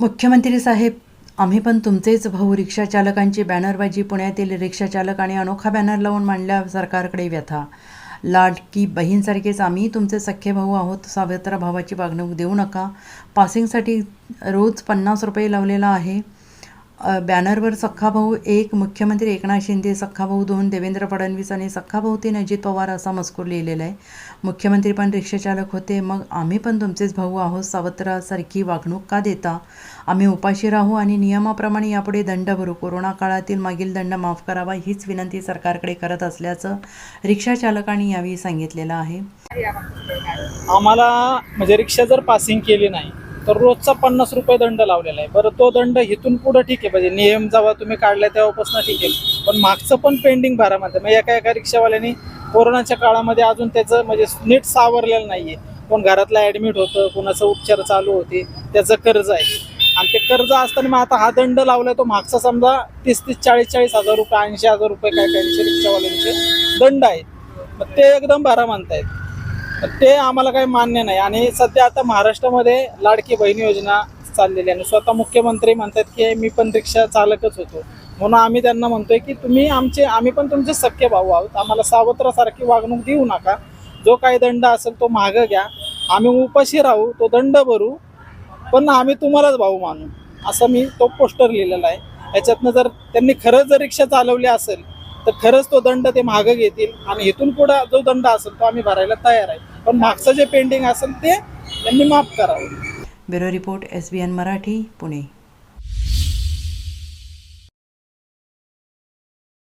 मुख्यमंत्री साहेब आम्ही पण तुमचेच भाऊ रिक्षा चालकांची बॅनरबाजी पुण्यातील रिक्षा चालक आणि अनोखा बॅनर लावून मांडल्या सरकारकडे व्यथा. लाडकी बहीणसारखेच आम्ही तुमचे सख्खे भाऊ आहोत सावत्र भावाची वागणूक देऊ नका. पासिंगसाठी रोज पन्नास रुपये लावलेला आहे. बॅनरवर सख्खा भाऊ एक मुख्यमंत्री एकनाथ शिंदे सख्खा भाऊ दोन देवेंद्र फडणवीस आणि सख्खा भाऊ तीन अजित पवार असा मजकूर लिहिलेला आहे. मुख्यमंत्री पण रिक्षाचालक होते. मग आम्ही पण तुमचेच भाऊ आहोत सावत्रासारखी वागणूक का देता? आम्ही उपाशी राहू आणि नियमाप्रमाणे यापुढे दंड भरू. कोरोना काळातील मागील दंड माफ करावा हीच विनंती सरकारकडे करत असल्याचं रिक्षाचालकांनी यावेळी सांगितलेलं आहे. आम्हाला म्हणजे रिक्षा जर पासिंग केली नाही तर रोजचा पन्नास रुपये दंड लावलेला आहे. बरं तो दंड इथून पुढे ठीक आहे. म्हणजे नियम जेव्हा तुम्ही काढला तेव्हापासून ठीक आहे. पण मागचं पण पेंडिंग भरामध्ये मग एका एका रिक्षावाल्यानी कोरोनाच्या काळामध्ये अजून त्याचं म्हणजे नीट सावरलेलं नाहीये. कोण घरातला ॲडमिट होतं कोणाचं उपचार चालू होते त्याचं कर्ज आहे. आणि ते कर्ज असताना मग आता हा दंड लावलाय तो मागचा समजा तीस तीस चाळीस चाळीस हजार रुपये ऐंशी हजार रुपये काय काहींचे रिक्षावाल्यांचे दंड आहेत. मग ते एकदम भरा म्हणतायत ते आम्हाला काही मान्य नाही. आणि सध्या आता महाराष्ट्रामध्ये लाडकी बहीण योजना चाललेली आहे. आणि स्वतः मुख्यमंत्री म्हणतात की मी पण रिक्षा चालकच होतो. म्हणून आम्ही त्यांना म्हणतोय की तुम्ही आमचे आम्ही पण तुमचे सख्य भाऊ आहोत. आम्हाला सावत्रासारखी वागणूक देऊ नका. जो काही दंड असेल तो मागं घ्या. आम्ही उपाशी राहू तो दंड भरू. पण आम्ही तुम्हालाच भाऊ मानू. असं मी तो पोस्टर लिहिलेला आहे. याच्यातनं जर त्यांनी खरंच जर रिक्षा चालवली असेल तर खरंच तो दंड ते मागं घेतील. आणि इथून पुढे जो दंड असेल तो आम्ही भरायला तयार आहे. पण मागचं जे पेंडिंग असेल ते त्यांनी माफ करावं. Bureau report S B N Marathi Pune.